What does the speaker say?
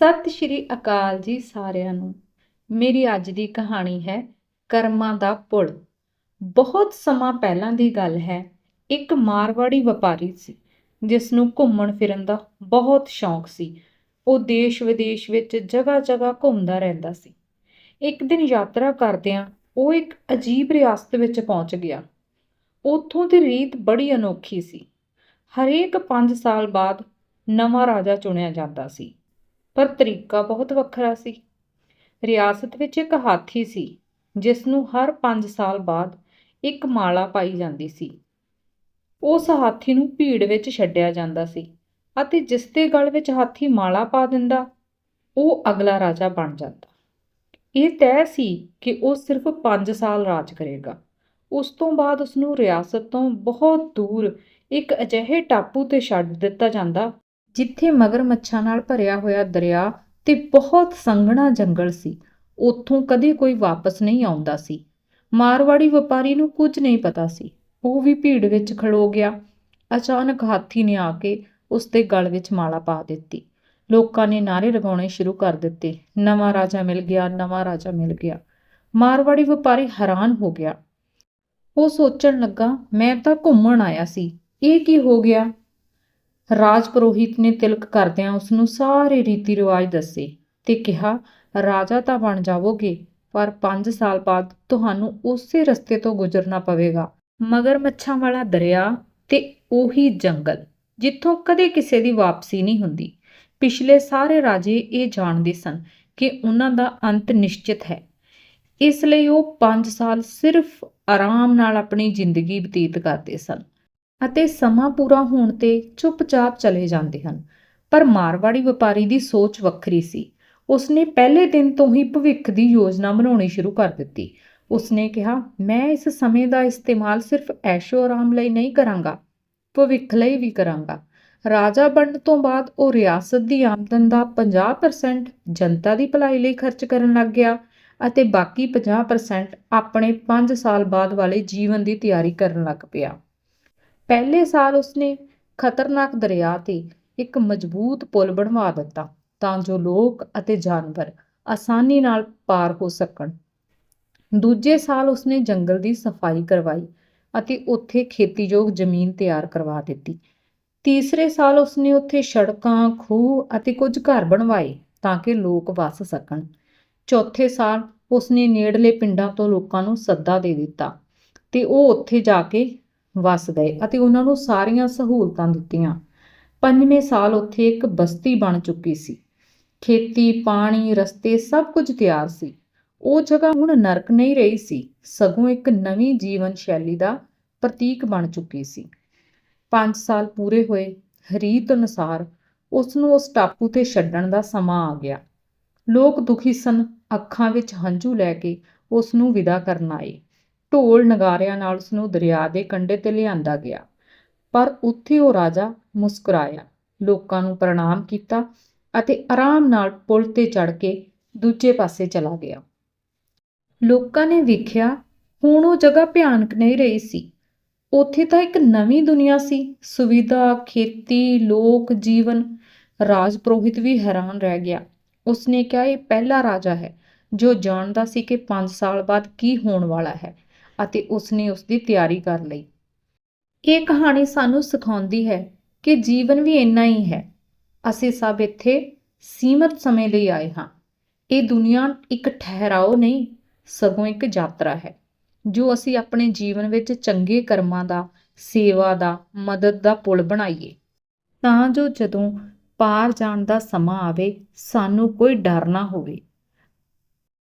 ਸਤਿ ਸ਼੍ਰੀ ਅਕਾਲ ਜੀ ਸਾਰਿਆਂ ਨੂੰ। ਮੇਰੀ ਅੱਜ ਦੀ ਕਹਾਣੀ ਹੈ ਕਰਮਾਂ ਦਾ ਪੁਲ। ਬਹੁਤ ਸਮਾਂ ਪਹਿਲਾਂ ਦੀ ਗੱਲ ਹੈ, ਇੱਕ ਮਾਰਵਾੜੀ ਵਪਾਰੀ ਸੀ ਜਿਸ ਨੂੰ ਘੁੰਮਣ ਫਿਰਨ ਦਾ ਬਹੁਤ ਸ਼ੌਂਕ ਸੀ। ਉਹ ਦੇਸ਼ ਵਿਦੇਸ਼ ਵਿੱਚ ਜਗ੍ਹਾ ਜਗ੍ਹਾ ਘੁੰਮਦਾ ਰਹਿੰਦਾ ਸੀ। ਇੱਕ ਦਿਨ ਯਾਤਰਾ ਕਰਦਿਆਂ ਉਹ ਇੱਕ ਅਜੀਬ ਰਿਆਸਤ ਵਿੱਚ ਪਹੁੰਚ ਗਿਆ। ਉੱਥੋਂ ਦੀ ਰੀਤ ਬੜੀ ਅਨੋਖੀ ਸੀ। ਹਰੇਕ 5 ਸਾਲ ਬਾਅਦ ਨਵਾਂ ਰਾਜਾ ਚੁਣਿਆ ਜਾਂਦਾ ਸੀ। ਪਰ ਤਰੀਕਾ ਬਹੁਤ ਵੱਖਰਾ ਸੀ। ਰਿਆਸਤ ਵਿੱਚ ਇੱਕ ਹਾਥੀ ਸੀ ਜਿਸ ਨੂੰ ਹਰ 5 ਸਾਲ ਬਾਅਦ ਇੱਕ ਮਾਲਾ ਪਾਈ ਜਾਂਦੀ ਸੀ। ਉਸ ਹਾਥੀ ਨੂੰ ਭੀੜ ਵਿੱਚ ਛੱਡਿਆ ਜਾਂਦਾ ਸੀ ਅਤੇ ਜਿਸ ਦੇ ਗਲ ਵਿੱਚ ਹਾਥੀ ਮਾਲਾ ਪਾ ਦਿੰਦਾ, ਉਹ ਅਗਲਾ ਰਾਜਾ ਬਣ ਜਾਂਦਾ। ਇਹ ਤੈਅ ਸੀ ਕਿ ਉਹ ਸਿਰਫ 5 ਸਾਲ ਰਾਜ ਕਰੇਗਾ। ਉਸ ਤੋਂ ਬਾਅਦ ਉਸ ਨੂੰ ਰਿਆਸਤ ਤੋਂ ਬਹੁਤ ਦੂਰ ਇੱਕ ਅਜਿਹੇ ਟਾਪੂ ਤੇ ਛੱਡ ਦਿੱਤਾ ਜਾਂਦਾ ਜਿੱਥੇ ਮਗਰਮੱਛਾਂ ਨਾਲ ਭਰਿਆ ਹੋਇਆ ਦਰਿਆ ਤੇ ਬਹੁਤ ਸੰਘਣਾ ਜੰਗਲ ਸੀ, ਉੱਥੋਂ ਕਦੇ ਕੋਈ ਵਾਪਸ ਨਹੀਂ ਆਉਂਦਾ ਸੀ। ਮਾਰਵਾੜੀ ਵਪਾਰੀ ਨੂੰ ਕੁਝ ਨਹੀਂ ਪਤਾ ਸੀ। ਉਹ ਵੀ ਭੀੜ ਵਿੱਚ ਖਲੋ ਗਿਆ। ਅਚਾਨਕ ਹਾਥੀ ਨੇ ਆ ਕੇ ਉਸ ਦੇ ਗਲ ਵਿੱਚ ਮਾਲਾ ਪਾ ਦਿੱਤੀ। ਲੋਕਾਂ ਨੇ ਨਾਰੇ ਲਗਾਉਣੇ ਸ਼ੁਰੂ ਕਰ ਦਿੱਤੇ। ਨਵਾਂ ਰਾਜਾ ਮਿਲ ਗਿਆ, ਨਵਾਂ ਰਾਜਾ ਮਿਲ ਗਿਆ। ਮਾਰਵਾੜੀ ਵਪਾਰੀ ਹੈਰਾਨ ਹੋ ਗਿਆ। ਉਹ ਸੋਚਣ ਲੱਗਾ, ਮੈਂ ਤਾਂ ਘੁੰਮਣ ਆਇਆ ਸੀ। ਇਹ ਕੀ ਹੋ ਗਿਆ? ਰਾਜ ਪੁਰੋਹਿਤ ਨੇ ਤਿਲਕ ਕਰਦਿਆਂ ਉਸ ਨੂੰ ਸਾਰੇ ਰੀਤੀ ਰਿਵਾਜ ਦੱਸੇ ਤੇ ਕਿਹਾ, ਰਾਜਾ ਤਾਂ ਬਣ ਜਾਵੋਗੇ, ਪਰ 5 ਸਾਲ ਬਾਅਦ ਤੁਹਾਨੂੰ ਉਸੇ ਰਸਤੇ ਤੋਂ ਗੁਜ਼ਰਨਾ ਪਵੇਗਾ। ਮਗਰ ਮੱਛਾਂ ਵਾਲਾ ਦਰਿਆ ਤੇ ਉਹੀ ਜੰਗਲ, ਜਿੱਥੋਂ ਕਦੇ ਕਿਸੇ ਦੀ ਵਾਪਸੀ ਨਹੀਂ ਹੁੰਦੀ। ਪਿਛਲੇ ਸਾਰੇ ਰਾਜੇ ਇਹ ਜਾਣਦੇ ਸਨ ਕਿ ਉਹਨਾਂ ਦਾ ਅੰਤ ਨਿਸ਼ਚਿਤ ਹੈ। ਇਸ ਲਈ ਉਹ 5 ਸਾਲ ਸਿਰਫ ਆਰਾਮ ਨਾਲ ਆਪਣੀ ਜ਼ਿੰਦਗੀ ਬਤੀਤ ਕਰਦੇ ਸਨ। ਅਤੇ ਸਮਾਂ ਪੂਰਾ ਹੋਣ ਤੇ ਚੁੱਪਚਾਪ ਚਲੇ ਜਾਂਦੇ ਹਨ। ਪਰ ਮਾਰਵਾੜੀ ਵਪਾਰੀ ਦੀ ਸੋਚ ਵੱਖਰੀ ਸੀ। ਉਸਨੇ ਪਹਿਲੇ ਦਿਨ ਤੋਂ ਹੀ ਭਵਿੱਖ ਦੀ ਯੋਜਨਾ ਬਣਾਉਣੀ ਸ਼ੁਰੂ ਕਰ ਦਿੱਤੀ। ਉਸਨੇ ਕਿਹਾ, ਮੈਂ ਇਸ ਸਮੇਂ ਦਾ ਇਸਤੇਮਾਲ ਸਿਰਫ ਐਸ਼ੋ ਆਰਾਮ ਲਈ ਨਹੀਂ ਕਰਾਂਗਾ, ਭਵਿੱਖ ਲਈ ਵੀ ਕਰਾਂਗਾ। ਰਾਜਾ ਬਣਨ ਤੋਂ ਬਾਅਦ ਉਹ ਰਿਆਸਤ ਦੀ ਆਮਦਨ ਦਾ 50% ਜਨਤਾ ਦੀ ਭਲਾਈ ਲਈ ਖਰਚ ਕਰਨ ਲੱਗ ਗਿਆ ਅਤੇ ਬਾਕੀ 50% ਆਪਣੇ 5 ਸਾਲ ਬਾਅਦ ਵਾਲੇ ਜੀਵਨ ਦੀ ਤਿਆਰੀ ਕਰਨ ਲੱਗ ਪਿਆ। ਪਹਿਲੇ ਸਾਲ ਉਸਨੇ ਖਤਰਨਾਕ ਦਰਿਆ ਤੇ ਇੱਕ ਮਜ਼ਬੂਤ ਪੁਲ ਬਣਵਾ ਦਿੱਤਾ ਤਾਂ ਜੋ ਲੋਕ ਅਤੇ ਜਾਨਵਰ ਆਸਾਨੀ ਨਾਲ ਪਾਰ ਹੋ ਸਕਣ। ਦੂਜੇ ਸਾਲ ਉਸਨੇ ਜੰਗਲ ਦੀ ਸਫ਼ਾਈ ਕਰਵਾਈ ਅਤੇ ਉੱਥੇ ਖੇਤੀਯੋਗ ਜ਼ਮੀਨ ਤਿਆਰ ਕਰਵਾ ਦਿੱਤੀ। ਤੀਸਰੇ ਸਾਲ ਉਸਨੇ ਉੱਥੇ ਸੜਕਾਂ, ਖੂਹ ਅਤੇ ਕੁਝ ਘਰ ਬਣਵਾਏ ਤਾਂ ਕਿ ਲੋਕ ਵੱਸ ਸਕਣ। ਚੌਥੇ ਸਾਲ ਉਸਨੇ ਨੇੜਲੇ ਪਿੰਡਾਂ ਤੋਂ ਲੋਕਾਂ ਨੂੰ ਸੱਦਾ ਦੇ ਦਿੱਤਾ ਤੇ ਉਹ ਉੱਥੇ ਜਾ ਕੇ ਵਸ ਗਏ ਅਤੇ ਉਹਨਾਂ ਨੂੰ ਸਾਰੀਆਂ ਸਹੂਲਤਾਂ ਦਿੱਤੀਆਂ। ਪੰਜਵੇਂ ਸਾਲ ਉੱਥੇ ਇੱਕ ਬਸਤੀ ਬਣ ਚੁੱਕੀ ਸੀ। ਖੇਤੀ, ਪਾਣੀ, ਰਸਤੇ ਸਭ ਕੁਝ ਤਿਆਰ ਸੀ। ਉਹ ਜਗ੍ਹਾ ਹੁਣ ਨਰਕ ਨਹੀਂ ਰਹੀ ਸੀ, ਸਗੋਂ ਇੱਕ ਨਵੀਂ ਜੀਵਨ ਸ਼ੈਲੀ ਦਾ ਪ੍ਰਤੀਕ ਬਣ ਚੁੱਕੀ ਸੀ। 5 ਸਾਲ ਪੂਰੇ ਹੋਏ ਹਰੀਤ ਅਨੁਸਾਰ ਉਸ ਨੂੰ ਉਸ ਟਾਪੂ ਤੇ ਛੱਡਣ ਦਾ ਸਮਾਂ ਆ ਗਿਆ। ਲੋਕ ਦੁਖੀ ਸਨ, ਅੱਖਾਂ ਵਿੱਚ ਹੰਝੂ ਲੈ ਕੇ ਉਸ ਨੂੰ ਵਿਦਾ ਕਰਨ ਆਏ। ਢੋਲ ਨਗਾਰਿਆਂ ਨਾਲ ਉਸ ਨੂੰ ਦਰਿਆ ਦੇ ਕੰਢੇ ਤੇ ਲਿਆਂਦਾ ਗਿਆ। ਪਰ ਉੱਥੇ ਉਹ ਰਾਜਾ ਮੁਸਕਰਾਇਆ। ਲੋਕਾਂ ਨੂੰ ਪ੍ਰਣਾਮ ਕੀਤਾ ਅਤੇ ਆਰਾਮ ਨਾਲ ਪੁਲ ਤੇ ਚੜ ਕੇ ਦੂਜੇ ਪਾਸੇ ਚਲਾ ਗਿਆ। ਲੋਕਾਂ ਨੇ ਵੇਖਿਆ, ਹੁਣ ਉਹ ਜਗ੍ਹਾ ਭਿਆਨਕ ਨਹੀਂ ਰਹੀ ਸੀ। ਉੱਥੇ ਤਾਂ ਇੱਕ ਨਵੀਂ ਦੁਨੀਆ ਸੀ। ਸੁਵਿਧਾ, ਖੇਤੀ, ਲੋਕ, ਜੀਵਨ। ਰਾਜ ਪੁਰੋਹਿਤ ਵੀ ਹੈਰਾਨ ਰਹਿ ਗਿਆ। ਉਸਨੇ ਕਿਹਾ, ਇਹ ਪਹਿਲਾ ਰਾਜਾ ਹੈ ਜੋ ਜਾਣਦਾ ਸੀ ਕਿ 5 ਸਾਲ ਬਾਅਦ ਕੀ ਹੋਣ ਵਾਲਾ ਹੈ। ਅਤੇ ਉਸਨੇ ਉਸ ਦੀ ਤਿਆਰੀ ਕਰ ਲਈ। ਇਹ ਕਹਾਣੀ ਸਾਨੂੰ ਸਿਖਾਉਂਦੀ ਹੈ ਕਿ ਜੀਵਨ ਵੀ ਇੰਨਾ ਹੀ ਹੈ। ਅਸੀਂ ਸਭ ਇੱਥੇ ਸੀਮਤ ਸਮੇਂ ਲਈ ਆਏ ਹਾਂ। ਇਹ ਦੁਨੀਆ ਇੱਕ ਠਹਿਰਾਓ ਨਹੀਂ, ਸਗੋਂ ਇੱਕ ਯਾਤਰਾ ਹੈ, ਜੋ ਅਸੀਂ ਆਪਣੇ ਜੀਵਨ ਵਿੱਚ ਚੰਗੇ ਕਰਮਾਂ ਦਾ, ਸੇਵਾ ਦਾ, ਮਦਦ ਦਾ ਪੁਲ ਬਣਾਈਏ। ਤਾਂ ਜੋ ਜਦੋਂ ਪਾਰ ਜਾਣ ਦਾ ਸਮਾਂ ਆਵੇ, ਸਾਨੂੰ ਕੋਈ ਡਰ ਨਾ ਹੋਵੇ।